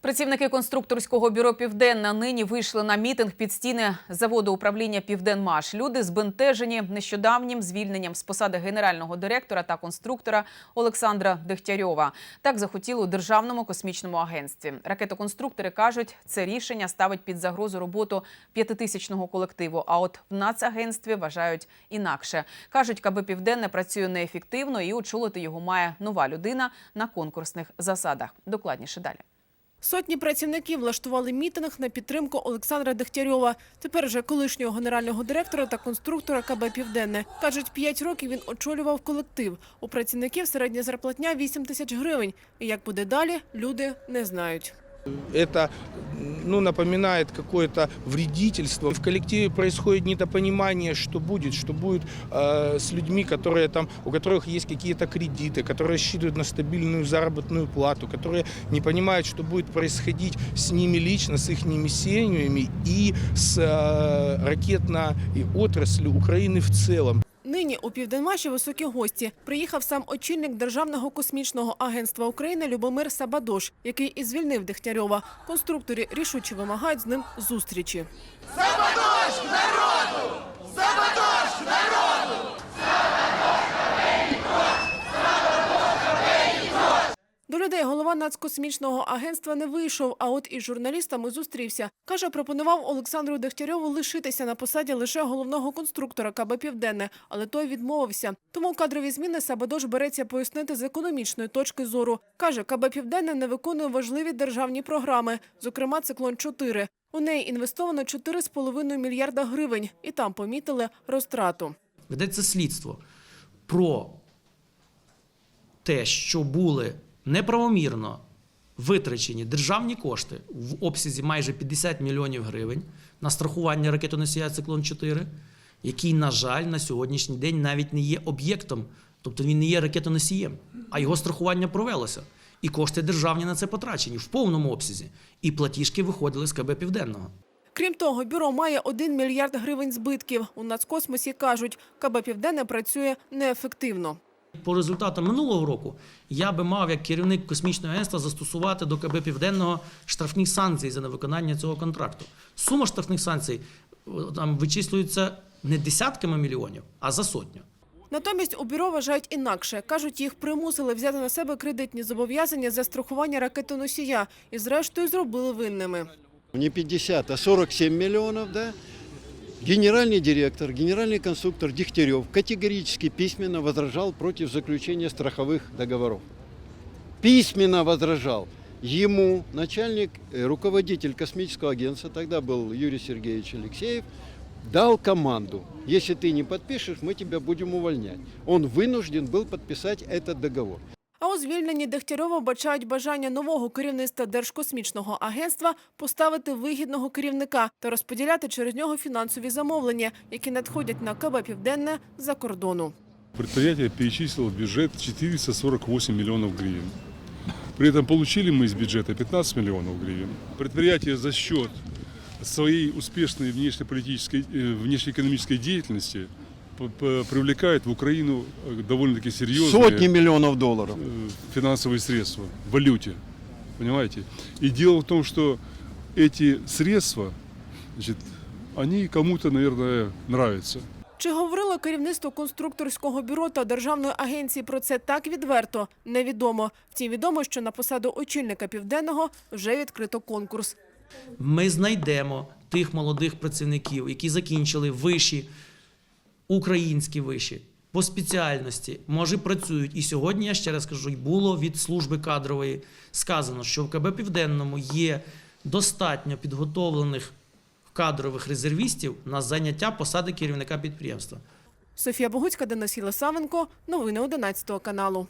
Працівники конструкторського бюро Південна нині вийшли на мітинг під стіни заводу управління Південмаш. Люди збентежені нещодавнім звільненням з посади генерального директора та конструктора Олександра Дегтярьова. Так захотіли у державному космічному агентстві. Ракетоконструктори кажуть, це рішення ставить під загрозу роботу п'ятитисячного колективу. А от в нацагентстві вважають інакше. кажуть, КБ Південне працює неефективно і очолити його має нова людина на конкурсних засадах. Докладніше далі. Сотні працівників влаштували мітинг на підтримку Олександра Дегтярьова. Тепер вже колишнього генерального директора та конструктора КБ «Південне». Кажуть, п'ять років він очолював колектив. У працівників середня зарплатня 8 тисяч гривень. І як буде далі, люди не знають. Это ну, напоминает какое-то вредительство. В коллективе происходит недопонимание, что будет, что будет э, с людьми, которые там, у которых есть какие-то кредиты, которые рассчитывают на стабильную заработную плату, которые не понимают, что будет происходить с ними лично, с их семьями и с э, ракетной отраслью Украины в целом. Нині у Південмаші високі гості. Приїхав сам очільник Державного космічного агентства України Любомир Сабадош, який і звільнив Дегтярьова. Конструкторі рішуче вимагають з ним зустрічі. До людей голова Нацкосмічного агентства не вийшов, а от із журналістами зустрівся. Каже, пропонував Олександру Дегтярьову лишитися на посаді лише головного конструктора КБ «Південне», але той відмовився. Тому кадрові зміни Сабадош береться пояснити з економічної точки зору. Каже, КБ «Південне» не виконує важливі державні програми, зокрема «Циклон-4». У неї інвестовано 4,5 мільярда гривень, і там помітили розтрату. ведеться слідство про те, що були неправомірно витрачені державні кошти в обсязі майже 50 мільйонів гривень на страхування ракетоносія циклон 4 який, на жаль, на сьогоднішній день навіть не є об'єктом, тобто він не є ракетоносієм, а його страхування провелося. І кошти державні на це потрачені в повному обсязі. І платіжки виходили з КБ Південного. Крім того, бюро має 1 мільярд гривень збитків. У Нацкосмосі кажуть, КБ «Південне» працює неефективно. По результатам минулого року я би мав як керівник космічного агентства застосувати до КБ Південного штрафні санкції за невиконання цього контракту. Сума штрафних санкцій е, там вичислюється не десятками мільйонів, а за сотню. Натомість у бюро вважають інакше. Кажуть, їх примусили взяти на себе кредитні зобов'язання за страхування ракетоносія і зрештою зробили винними. Не 50, а 47 миллионов, да? Генеральный директор, генеральный конструктор Дегтярев категорически письменно возражал против заключения страховых договоров. Письменно возражал. Ему начальник, э, руководитель космического агентства, тогда был Юрий Сергеевич Алексеев, дал команду, если ты не подпишешь, мы тебя будем увольнять. Он вынужден был подписать этот договор. А у звільненні Дегтярьова бачають бажання нового керівництва Держкосмічного агентства поставити вигідного керівника та розподіляти через нього фінансові замовлення, які надходять на КБ «Південне» за кордону. Предприятие перечислило в бюджет 448 миллионов гривен. При этом получили мы из бюджета 15 миллионов гривен. Предприятие за счет своей успешной внешнеполитической, э, внешнеэкономической деятельности п- п- привлекает в Украину э, довольно-таки серьезные Сотни миллионов долларов. э, финансовые средства в валюте. Понимаете? И дело в том, что эти средства, значит, они кому-то, наверное, нравятся. Чи говорило керівництво конструкторського бюро та державної агенції про це так відверто? Невідомо. Втім, відомо, що на посаду очільника південного вже відкрито конкурс. Ми знайдемо тих молодих працівників, які закінчили виші, українські виші по спеціальності, може працюють. І сьогодні я ще раз кажу, було від служби кадрової сказано, що в КБ Південному є достатньо підготовлених кадрових резервістів на заняття посади керівника підприємства. Софія Богуцька, Денис Єлисавенко. Новини 11 каналу.